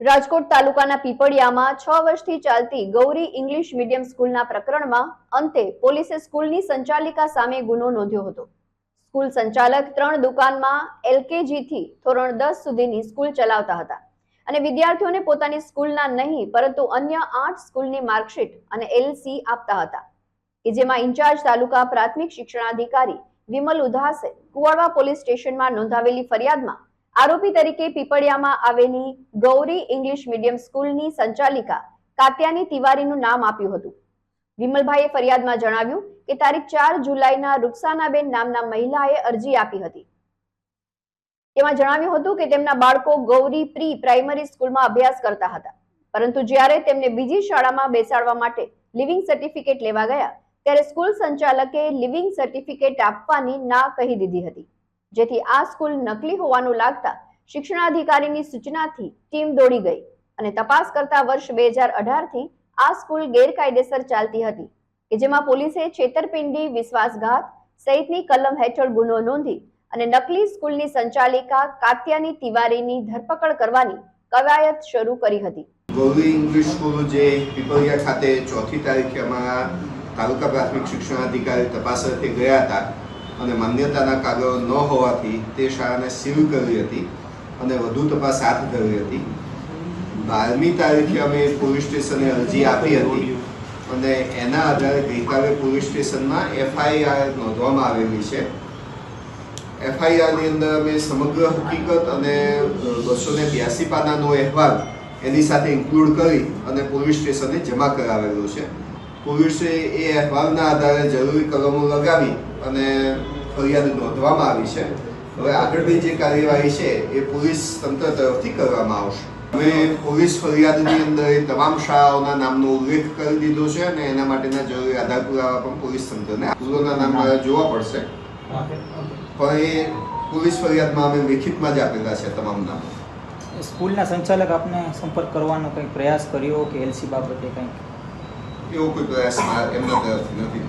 રાજકોટ તાલુકાના પીપળિયામાં છ વર્ષથી ચાલતી ગૌરી ઇંગ્લિશ મીડિયમ સ્કૂલના પ્રકરણમાં અંતે પોલીસે સ્કૂલની સંચાલિકા સામે ગુનો નોંધ્યો હતો. સ્કૂલ સંચાલક ત્રણ દુકાનમાં એલકેજીથી ધોરણ દસ સુધીની સ્કૂલ ચલાવતા હતા અને વિદ્યાર્થીઓને પોતાની સ્કૂલના નહીં, પરંતુ અન્ય આઠ સ્કૂલની માર્કશીટ અને એલસી આપતા હતા. કે જેમાં ઇન્ચાર્જ તાલુકા પ્રાથમિક શિક્ષણાધિકારી વિમલ ઉધાસે કુવાડવા પોલીસ સ્ટેશનમાં નોંધાવેલી ફરિયાદમાં આરોપી તરીકે પીપળિયામાં આવેલી ગૌરી ઇંગ્લિશ મીડિયમ સ્કૂલની સંચાલિકા કાત્યાની તિવારીનું નામ આપ્યું હતું. વિમલભાઈએ ફરિયાદમાં જણાવ્યું કે તારીખ ચાર જુલાઈના રૂપસાનાબેન નામના મહિલાએ અરજી આપી હતી. તેમાં જણાવ્યું હતું કે તેમના બાળકો ગૌરી પ્રી પ્રાઇમરી સ્કૂલમાં અભ્યાસ કરતા હતા. પરંતુ જ્યારે તેમને બીજી શાળામાં બેસાડવા માટે લિવિંગ સર્ટિફિકેટ લેવા ગયા, ત્યારે સ્કૂલ સંચાલકે લિવિંગ સર્ટિફિકેટ આપવાની ના કહી દીધી હતી. જેથી આ સ્કૂલ નકલી હોવાનું લાગતા શિક્ષણાધિકારીની સૂચનાથી ટીમ દોડી ગઈ અને તપાસ કરતા વર્ષ બે હજાર અઢારથી આ સ્કૂલ ગેરકાયદેસર ચાલતી હતી, કે જેમાં પોલીસે છેતરપિંડી, વિશ્વાસઘાત સહિતની કલમ હેઠળ ગુનો નોંધી અને નકલી સ્કૂલની સંચાલિકા કાત્યાની તિવારીની ધરપકડ કરવાની કવાયત શરૂ કરી હતી. ગોવી ઇંગ્લિશ સ્કૂલ જે પીપળિયા ખાતે ચોથી તારીખે અમારા તાલુકા પ્રાથમિક શિક્ષણાધિકારી તપાસ અર્થે ગયા હતા અને માન્યતાના કાગળો ન હોવાથી તે શાળાને સીલ કરી હતી અને વધુ તપાસ હાથ ધરી હતી. બારમી તારીખે અમે પોલીસ સ્ટેશને અરજી આપી હતી અને એના આધારે ગઈકાલે પોલીસ સ્ટેશનમાં એફઆઈઆર નોંધવામાં આવેલી છે. એફઆઈઆરની અંદર અમે સમગ્ર હકીકત અને બસો ને બ્યાસી પાનાનો અહેવાલ એની સાથે ઇન્ક્લુડ કરી અને પોલીસ સ્ટેશને જમા કરાવેલો છે. પોલીસે એ અહેવાલના આધારે જરૂરી કલમો લગાવી અને ફરિયાદ નોંધવામાં આવી છે. હવે આગળની જે કાર્યવાહી છે, એ પોલીસ તંત્ર તરફથી કરવામાં આવશે. અમે પોલીસ ફરિયાદની અંદર એ તમામ શાળાઓના નામનો ઉલ્લેખ કરી દીધો છે અને એના માટેના જરૂરી આધાર પુરાવા પણ પોલીસ તંત્રને પૂર્વના નામ જોવા પડશે. પણ એ પોલીસ ફરિયાદમાં અમે લેખિતમાં જ આપેલા છે તમામ નામ. સ્કૂલના સંચાલક આપને સંપર્ક કરવાનો કંઈ પ્રયાસ કર્યો કે એલસી બાબતે કંઈક? એવો કોઈ પ્રયાસ મારા- એમના તરફથી નથી